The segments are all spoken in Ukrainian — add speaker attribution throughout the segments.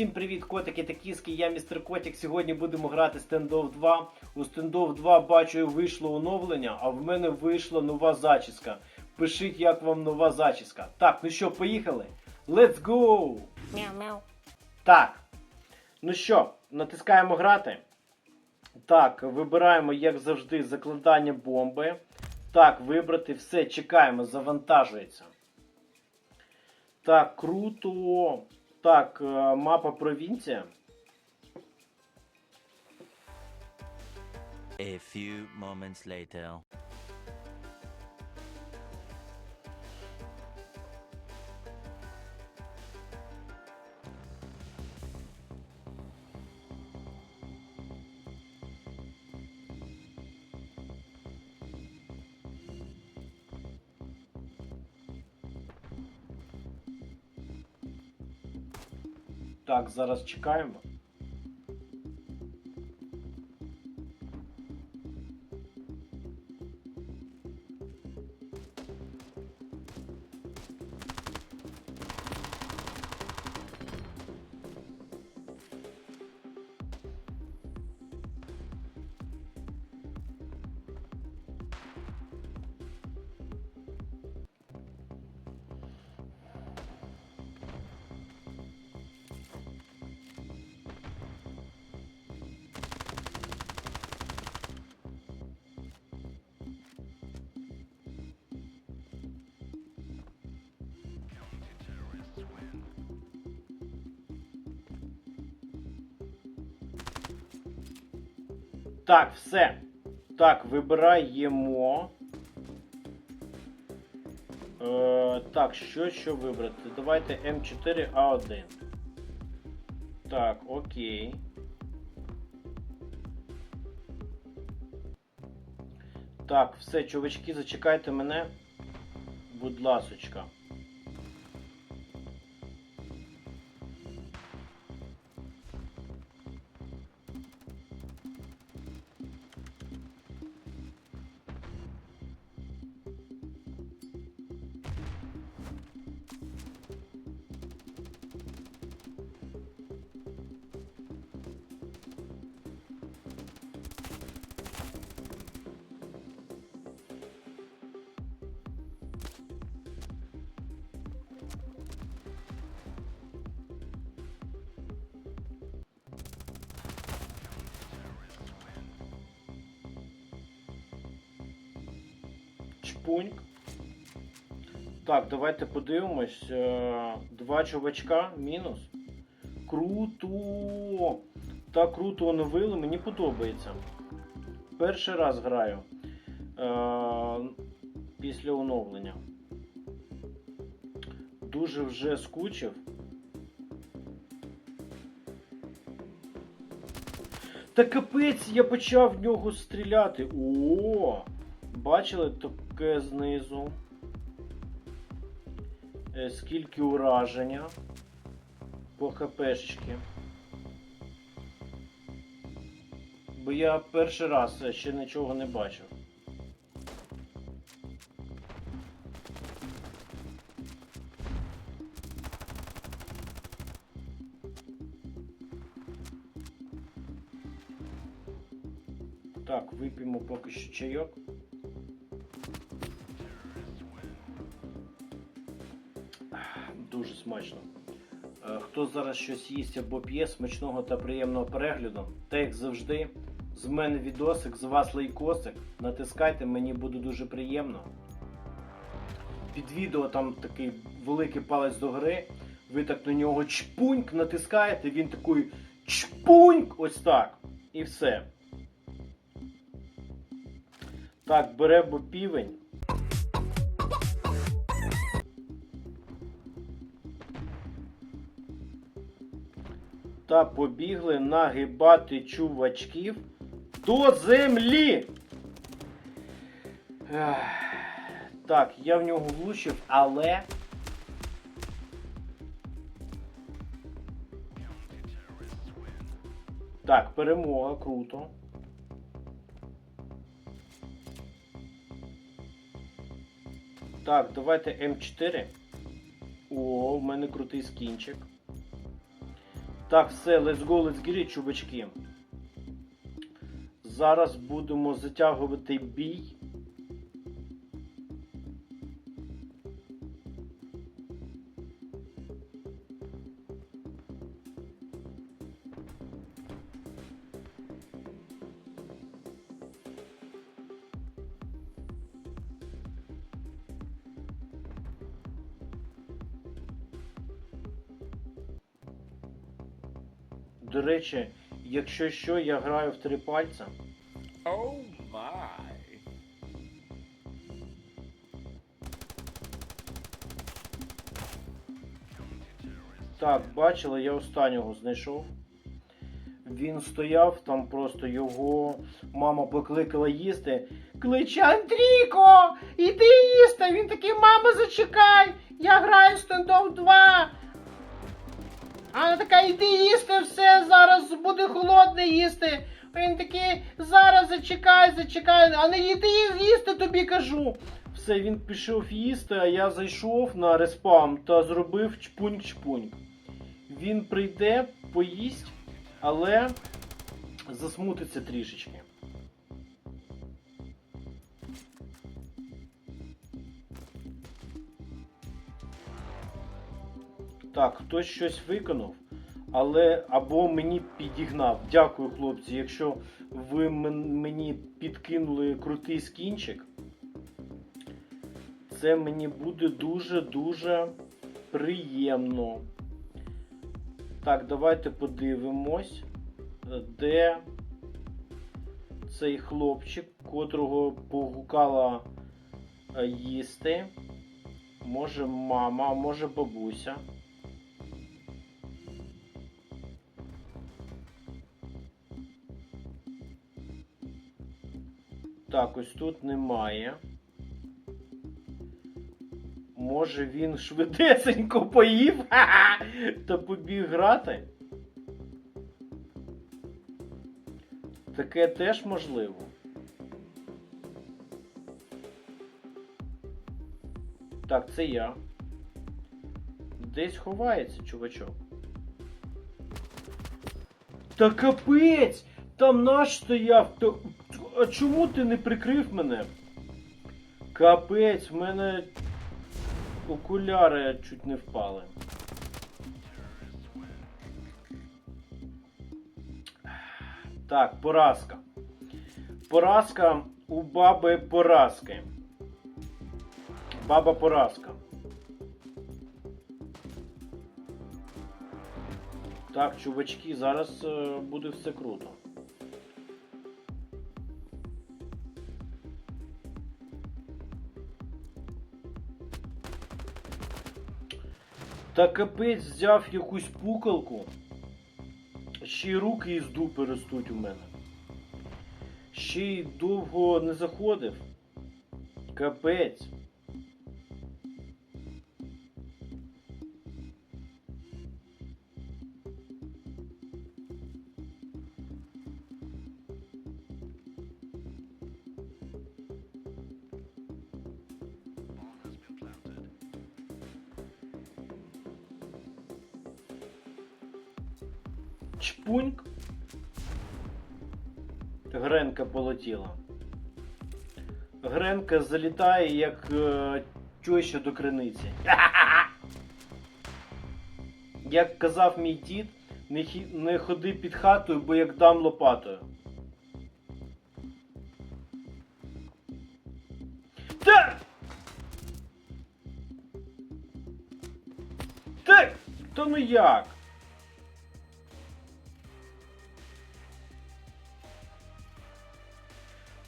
Speaker 1: Всім привіт, котики та кіски, я містер Котик. Сьогодні будемо грати Standoff 2. У Standoff 2 бачу вийшло оновлення, а в мене вийшла нова зачіска. Пишіть, як вам нова зачіска. Так, ну що, поїхали? Let's go!
Speaker 2: Мяу-мяу.
Speaker 1: Так. Ну що, натискаємо грати. Так, вибираємо, як завжди, закладання бомби. Так, вибрати все, чекаємо, завантажується. Так, круто. Так, е, мапа провінція.
Speaker 3: A few moments later.
Speaker 1: Так, зараз чекаємо. Так, все. Так, вибираємо. Е, так, що що вибрати? Давайте М4А1. Так, окей. Так, все, чувачки, зачекайте мене. Будь ласочка. Чпуньк. Так, давайте подивимось. Е, Два чувачка мінус. Круто! Так круто оновили, мені подобається. Перший раз граю е, після оновлення. Дуже вже скучив. Та капець, я почав в нього стріляти. О! Бачили таке знизу? Е, Скільки ураження по хпшечки. Бо я перший раз е, ще нічого не бачив. Так, вип'ємо поки що чайок. Смачно. Е, Хто зараз щось їсть або п'є, смачного та приємного перегляду. Та як завжди, з мене відосик, з вас лайкосик. Натискайте, мені буде дуже приємно. Під відео там такий великий палець до гри. Ви так на нього чпуньк натискаєте, він такий чпуньк, ось так. І все. Так, беремо півень. Та побігли нагибати чувачків до землі. Так, я в нього влучив, але. Так, перемога, круто. Так, давайте М4. О, в мене крутий скінчик. Так, все, let's go, let's get it, чувачки. Зараз будемо затягувати бій. До речі, якщо що, я граю в три пальця.
Speaker 2: Oh my.
Speaker 1: Так, бачили, я останнього знайшов. Він стояв, там просто його мама покликала їсти. Кличе Андрійко! Іди їсти! Він такий, мама, зачекай! Я граю стендов 2. А вона така, йди їсти все, зараз буде холодне їсти. Він такий, зараз зачекай, зачекай, а не йди їсти, тобі кажу. Все, він пішов їсти, а я зайшов на респам та зробив чпунь-чпунь. Він прийде, поїсть, але засмутиться трішечки. Так, хтось щось виконав, але або мені підігнав. Дякую, хлопці. Якщо ви мені підкинули крутий скінчик, це мені буде дуже-дуже приємно. Так, давайте подивимось, де цей хлопчик, котрого погукала е, їсти. Може мама, може бабуся. Так, ось тут немає. Може він швидесенько поїв ха-ха, та побіг грати? Таке теж можливо. Так, це я. Десь ховається, чувачок. Та капець! Там наш стояв. Та... А чому ти не прикрив мене? Капець, в мене окуляри чуть не впали. Так, поразка. Поразка у баби поразки. Баба поразка. Так, чувачки, зараз е, буде все круто. Та капець взяв якусь пукалку. Ще й руки із дупи ростуть у мене. Ще й довго не заходив. Капець. Гренка. Гренка залітає, як е, тьоща до криниці. Як казав мій дід, не, хі- не ходи під хатою, бо як дам лопатою. Так! Так! То ну як?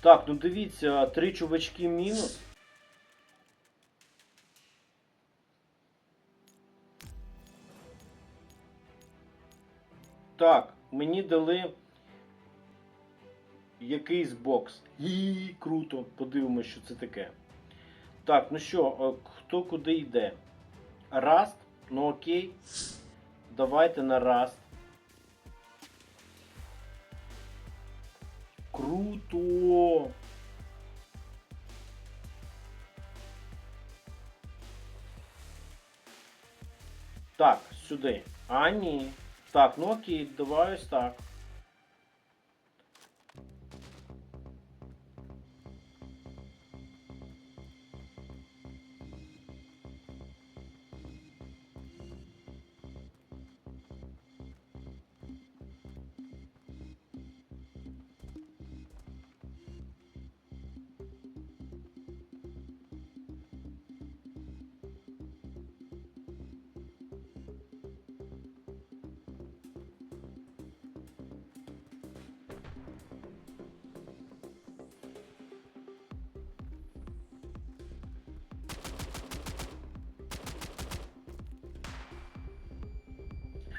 Speaker 1: Так, ну дивіться, три чувачки мінус. Так, мені дали якийсь бокс. І круто. Подивимось, що це таке. Так, ну що, е, хто куди йде? Раст? Ну окей. Давайте на раст. Круто! Так, сюди. А, ні. Так, ну окей, давай ось так.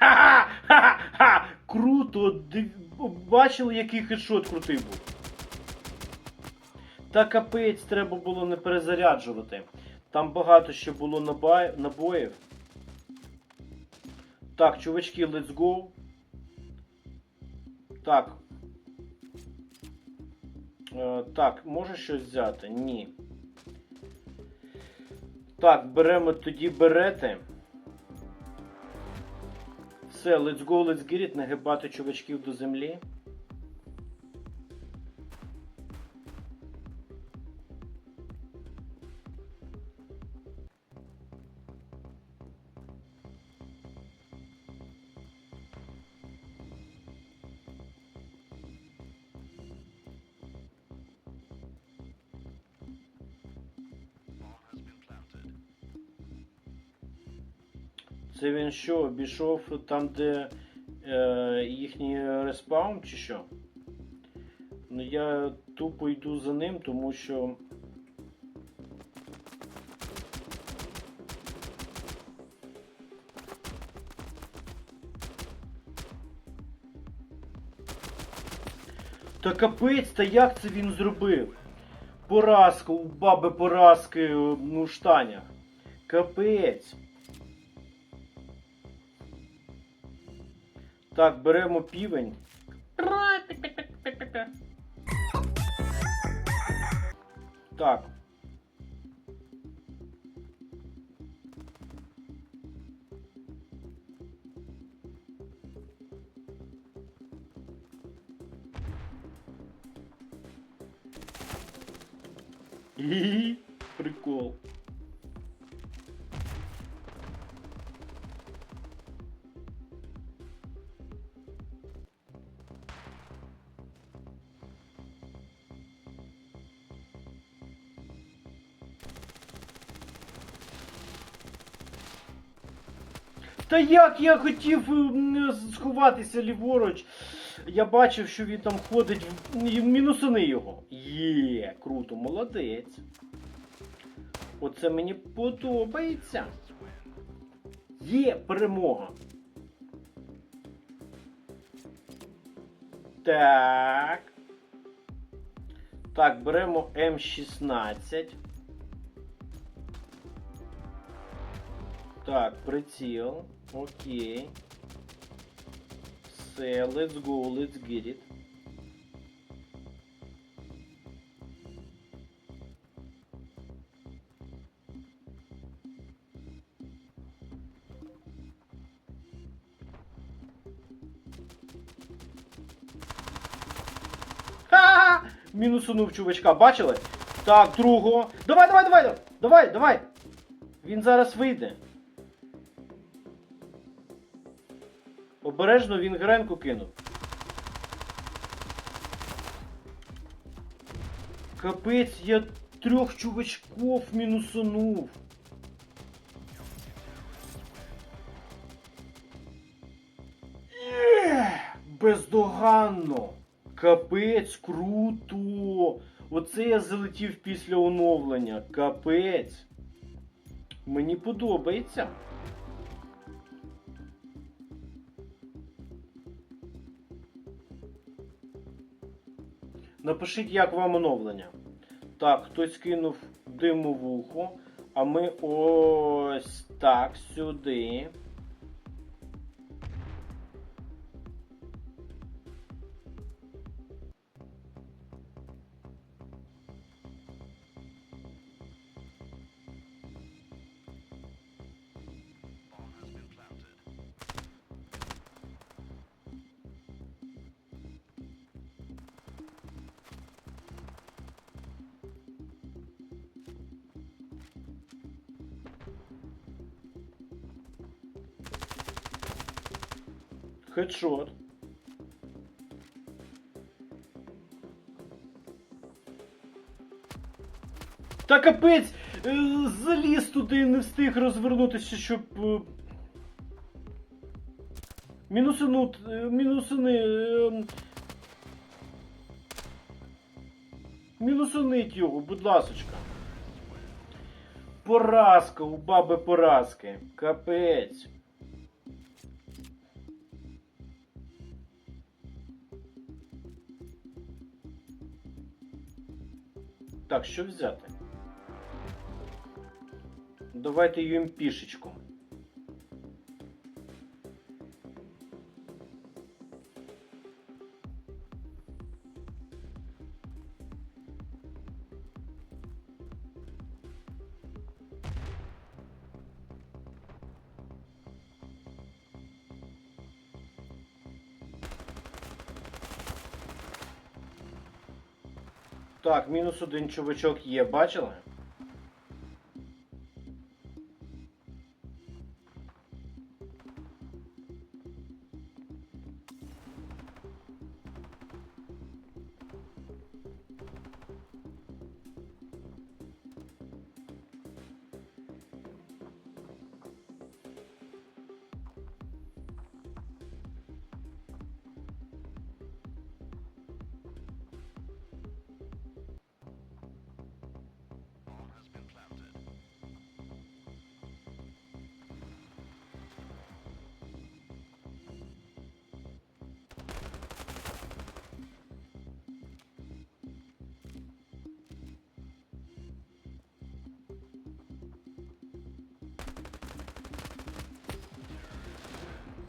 Speaker 1: Ха-ха-ха! Круто! Бачили, який хедшот крутий був. Та капець треба було не перезаряджувати. Там багато ще було набоїв. Так, чувачки, let's go. Так. Е, так, може щось взяти? Ні. Так, беремо тоді берети. Все, let's go, let's get it, нагибати чувачків до землі. Це він що, обійшов там, де е, їхній респаун, чи що? Ну я тупо йду за ним, тому що. Та капець, та як це він зробив? Поразка, у баби поразки ну, в штанях. Капець. Так, беремо півень. Так. Прикол. Та як я хотів сховатися ліворуч. Я бачив, що він там ходить в мінусини його. Є, круто, молодець. Оце мені подобається. Є перемога. Так. Так, беремо М16. Так, приціл. Окей. Все, let's go, let's get it. Мінусунув чувачка, бачили? Так, другого. Давай, давай, давай! Давай, давай! Він зараз вийде. Обережно він гренку кинув. Капець, я трьох чувачков мінусунув. Є! Бездоганно. Капець, круто. Оце я залетів після оновлення. Капець. Мені подобається. Напишіть, як вам оновлення. Так, хтось кинув ухо, а ми ось так сюди. Хедшот. Та капець! е, Заліз туди не встиг розвернутися, щоб. е, Мінусинут. е, Мінусини. е, Мінусинить його, будь ласочка. Поразка у баби поразки. Капець. Так, що взяти? Давайте юмпішечку. Так, мінус один чувачок є, бачили?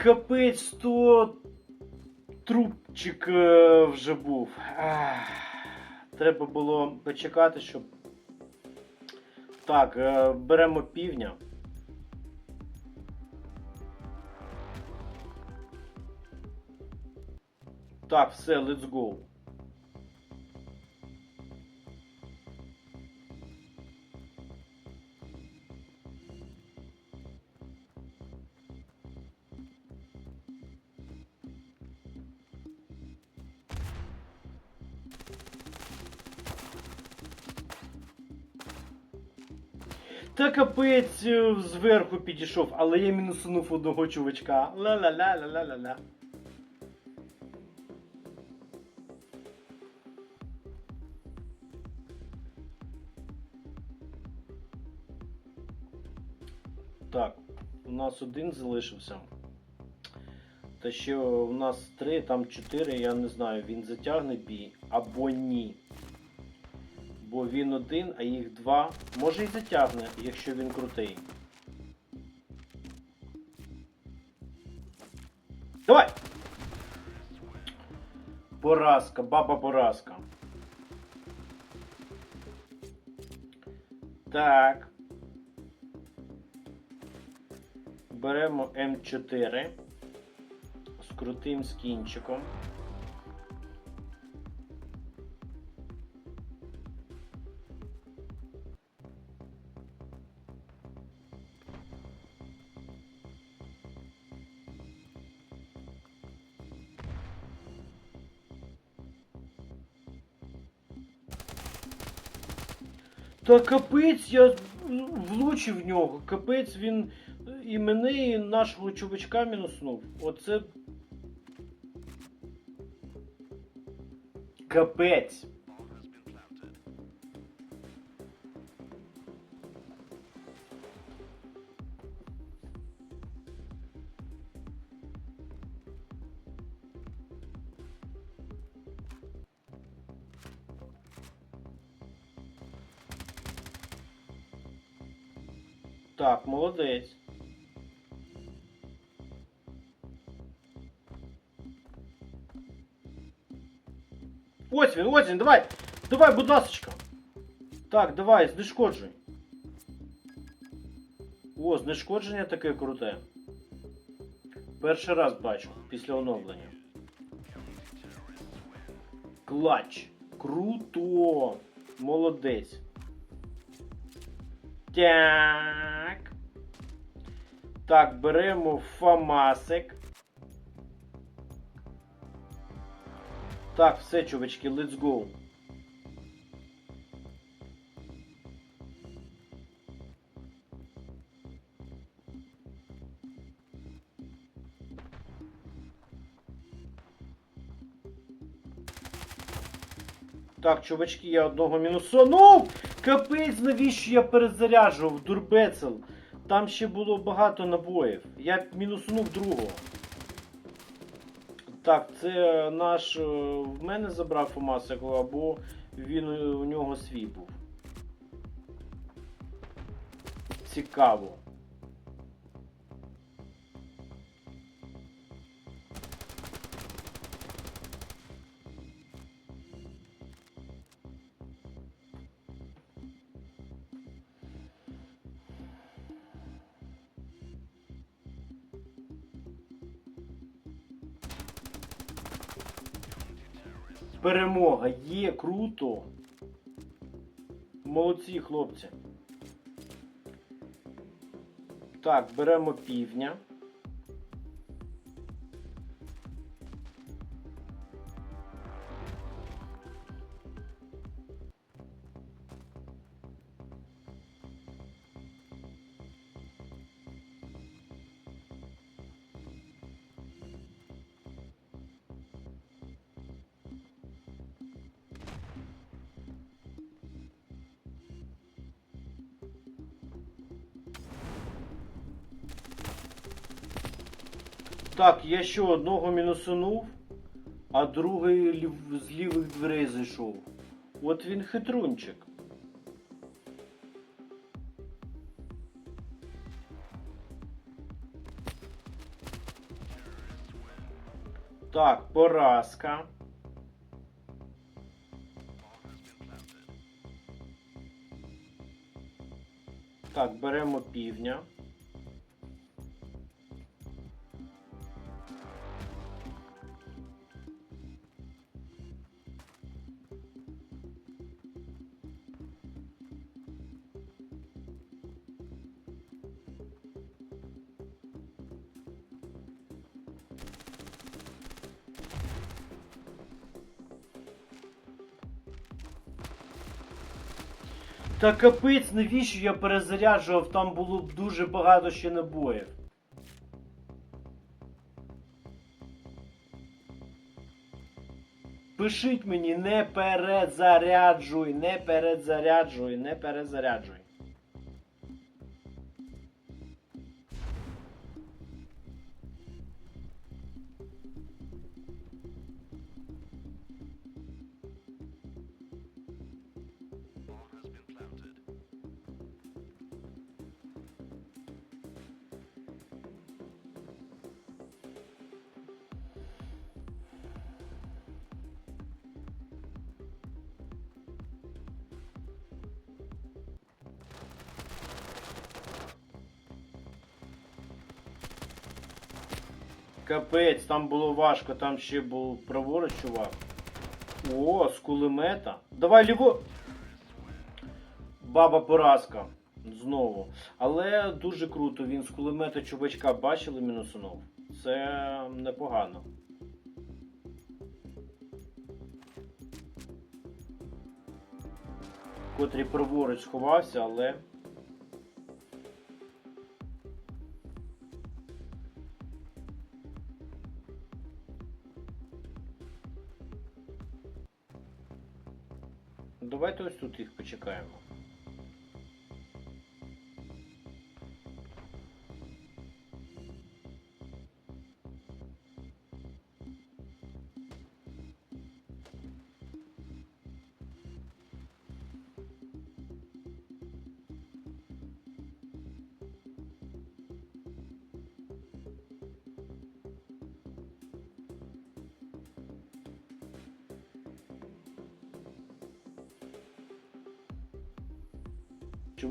Speaker 1: Капець, то трубчик е, вже був. Треба було почекати, щоб. Так, е, беремо півня. Так, все, let's go. Та капець е, зверху підійшов, але я мінусунув одного чувачка. Ла-ла-ла-ла-ла-ла. Так, у нас один залишився. Та ще у нас три, там чотири, я не знаю, він затягне бій або ні. Бо він один, а їх два. Може і затягне, якщо він крутий. Давай! Поразка, баба поразка. Так. Беремо М4 з крутим Та капець, я влучив в нього. Капець він і мене, і нашого чувачка мінуснув. Оце. Капець. Так, молодець. Ось він, ось він, давай! Давай, будь ласочка. Так, давай, знешкоджуй. О, знешкодження таке круте. Перший раз бачу після оновлення. Клач. Круто. Молодець. Так. Так, беремо фамасик. Так, все, чувачки, let's go. Так, чувачки, я одного мінусонув! Капець, навіщо я перезаряджував, дурбецел. Там ще було багато набоїв. Я мінуснув другого. Так, це наш. е, В мене забрав Фомасику, або він е, у нього свій був. Цікаво. Є круто. Молодці, хлопці. Так, беремо півня. Так, я ще одного мінусунув, а другий лів- з лівих дверей зайшов. От він хитрунчик. Так, поразка. Так, беремо півня. Та капець, навіщо я перезаряджував, там було б дуже багато ще набоїв. Пишіть мені, не перезаряджуй, не перезаряджуй, не перезаряджуй. Капець, там було важко, там ще був праворуч чувак. О, з кулемета. Давай ліво. Баба поразка. Знову. Але дуже круто, він з кулемета чувачка бачили мінусунув. Це непогано. Котрий праворуч сховався, але.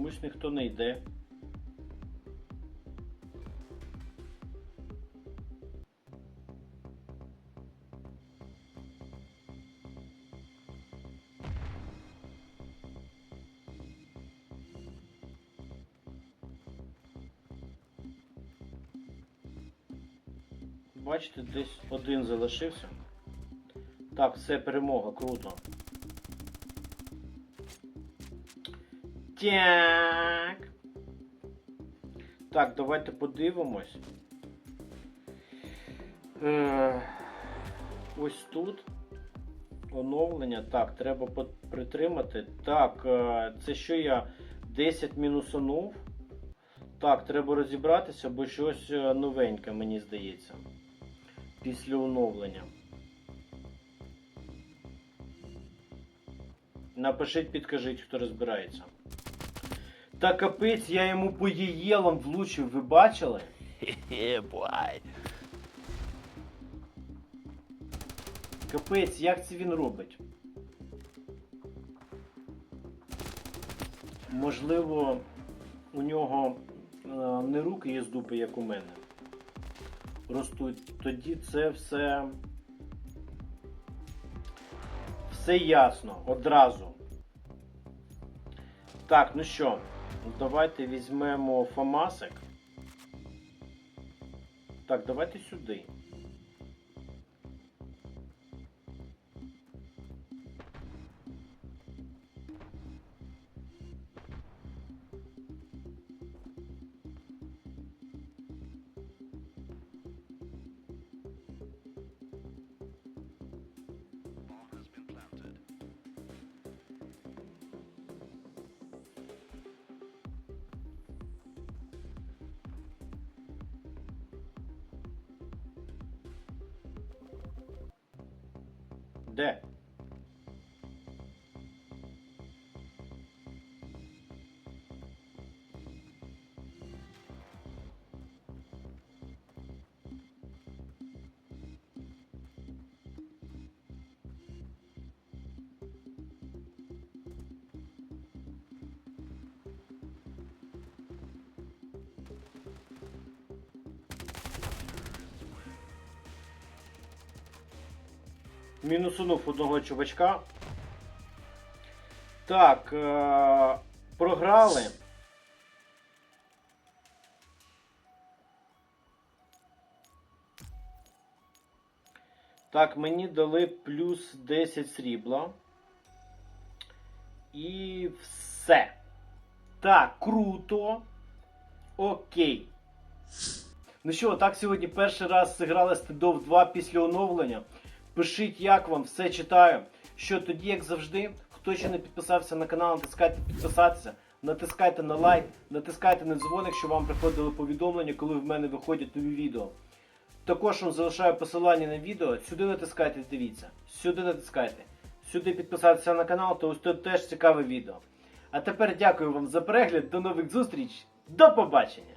Speaker 1: Чомусь ніхто не йде. Бачите, десь один залишився. Так, все, перемога, круто. Так. Так, давайте подивимось. Е, ось тут. Оновлення. Так, треба притримати. Так, е, це що я 10 мінусанув. Так, треба розібратися, бо щось е, новеньке, мені здається. Після оновлення. Напишіть, підкажіть, хто розбирається. Та капець, я йому по єєлам влучив, ви бачили?
Speaker 3: boy.
Speaker 1: Капець, як це він робить? Можливо, у нього е, не руки є з дупи, як у мене. Ростуть. Тоді це все. Все ясно, одразу. Так, ну що, давайте візьмемо Фамасик. Так, давайте сюди. Де? Мінусунув одного чувачка. Так, е- програли. Так, мені дали плюс 10 срібла. І все. Так, круто. Окей. Ну що, так сьогодні перший раз зіграли Стедов 2 після оновлення. Пишіть, як вам, все читаю. Що тоді, як завжди, хто ще не підписався на канал, натискайте підписатися, натискайте на лайк, натискайте на дзвоник, щоб вам приходили повідомлення, коли в мене виходять нові відео. Також вам залишаю посилання на відео. Сюди натискайте, дивіться. Сюди натискайте. Сюди підписатися на канал, то ось тут теж цікаве відео. А тепер дякую вам за перегляд, до нових зустріч, до побачення!